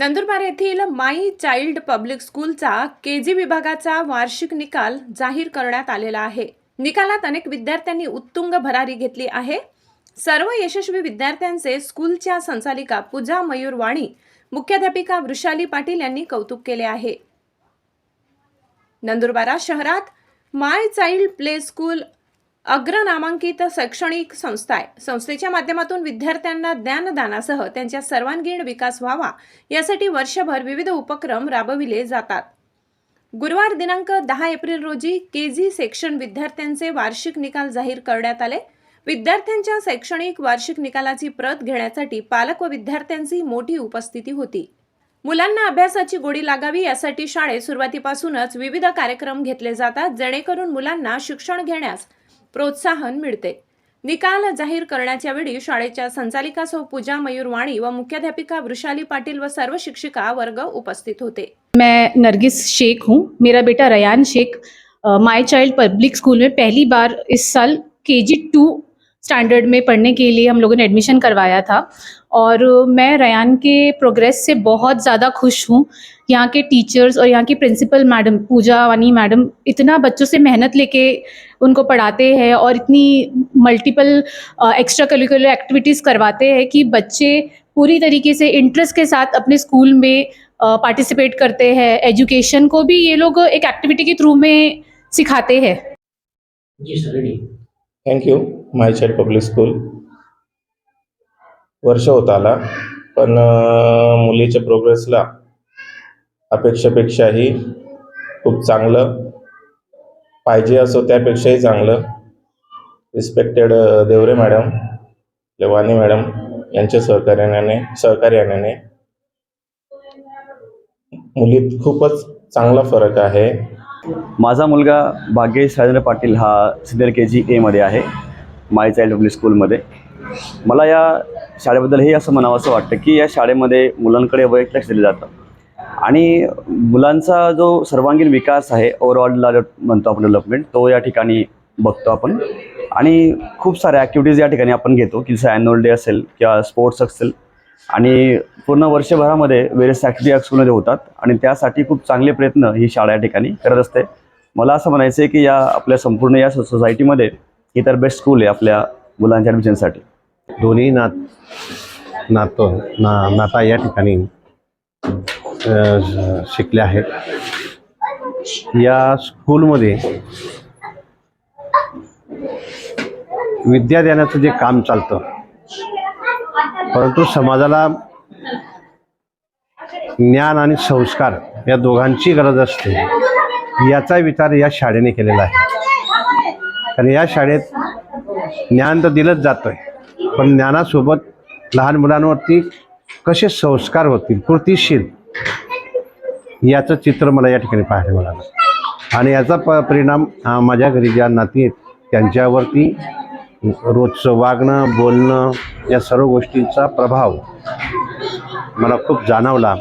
नंदुरबार येथील my child public स्कूलचा के जी विभागाचा वार्षिक निकाल जाहीर करण्यात आलेला आहे. निकालात अनेक विद्यार्थ्यांनी उत्तुंग भरारी घेतली आहे. सर्व यशस्वी विद्यार्थ्यांचे स्कूलच्या संचालिका पूजा मयूर वाणी मुख्याध्यापिका वृषाली पाटील यांनी कौतुक केले आहे. नंदुरबारा शहरात माय चाइल्ड प्ले स्कूल अग्रनामांकित शैक्षणिक संस्था आहे. संस्थेच्या माध्यमातून विद्यार्थ्यांना ज्ञानदानासह त्यांच्या सर्वांगीण विकास व्हावा यासाठी वर्षभर विविध उपक्रम राबविले जातात. गुरुवार दिनांक दहा एप्रिल रोजी के जी सेक्शन विद्यार्थ्यांचे वार्षिक निकाल जाहीर करण्यात आले. विद्यार्थ्यांच्या शैक्षणिक वार्षिक निकालाची प्रत घेण्यासाठी पालक व विद्यार्थ्यांची मोठी उपस्थिती होती. मुलांना अभ्यासाची गोडी लागावी यासाठी शाळेत सुरुवातीपासूनच विविध कार्यक्रम घेतले जातात जेणेकरून मुलांना शिक्षण घेण्यास प्रोत्साहन मिळते. निकाल जाहीर करण्याच्या वेळी शाळेच्या संचालिका सौ पूजा मयूर वाणी व मुख्याध्यापिका वृषाली पाटील व सर्व शिक्षिका वर्ग उपस्थित होते. मैं नरगिस शेख हूँ. मेरा बेटा Rayan Shaikh My Child Public School में पहली बार इस साल के जी टू स्टैंडर्ड में पढ़ने के लिए हम लोगों ने एडमिशन करवाया था और मैं रयान के प्रोग्रेस से बहुत ज़्यादा खुश हूँ. यहाँ के टीचर्स और यहाँ की प्रिंसिपल मैडम पूजा वानी मैडम इतना बच्चों से मेहनत लेके उनको पढ़ाते हैं और इतनी मल्टीपल एक्स्ट्रा करिकुलर एक्टिविटीज़ करवाते हैं कि बच्चे पूरी तरीके से इंटरेस्ट के साथ अपने स्कूल में पार्टिसिपेट करते हैं। एजुकेशन को भी ये लोग एक एक्टिविटी के थ्रू में सिखाते हैं। Ready thank you My Child Public School वर्ष होत आला पण मुलीच्या प्रोग्रेसला अपेक्षेपेक्षाही खूप चांगलं पाहिजे असो त्यापेक्षाही चांगलं. Respected Deore madam Lewani madam यांच्या सहकार्याने सहकार्याने मुलीत खूपच चांगला फरक आहे. माझा मुलगा भाग्येश राजेंद्र पाटील हा सिनियर के जी एमध्ये आहे माय चाइल्ड पब्लिक स्कूलमध्ये मला या शाळेबद्दल हे असं म्हणावं असं वाटतं की या शाळेमध्ये मुलांकडे वैयक्तिक लक्ष दिलं जातं. आणि मुलांचा जो सर्वांगीण विकास आहे ओव्हरऑलला म्हणतो आपण डेव्हलपमेंट तो या ठिकाणी बघतो आपण. आणि खूप साऱ्या ॲक्टिव्हिटीज या ठिकाणी आपण घेतो की जसं ॲन्युअल डे असेल किंवा स्पोर्ट्स असेल. आणि पूर्ण वर्षभरामध्ये वेरियस ॲक्टिव्हिटी या स्कूलमध्ये होतात. आणि त्यासाठी खूप चांगले प्रयत्न ही शाळा या ठिकाणी करत असते. मला असं म्हणायचं आहे की या आपल्या संपूर्ण या सोसायटीमध्ये ही तर बेस्ट स्कूल आहे आपल्या मुलांच्या ॲडमिशनसाठी दोन्ही नात नातो ना नाता या ठिकाणी शिकले आहेत. या स्कूलमध्ये विद्या देण्याचं जे काम चालतं परंतु समाजाला ज्ञान आणि संस्कार या दोघांची गरज असते याचा विचार या शाळेने केलेला आहे. कारण या शाळेत ज्ञान तर दिलंच जातंय पण ज्ञानासोबत लहान मुलांवरती कसे संस्कार होतील कृतीशील याचं चित्र मला या ठिकाणी पाहायला मिळालं. आणि याचा प परिणाम माझ्या घरी ज्या नाती आहेत त्यांच्यावरती रोजचं वागणं बोलणं या सर्व गोष्टींचा प्रभाव मला खूप जाणवला.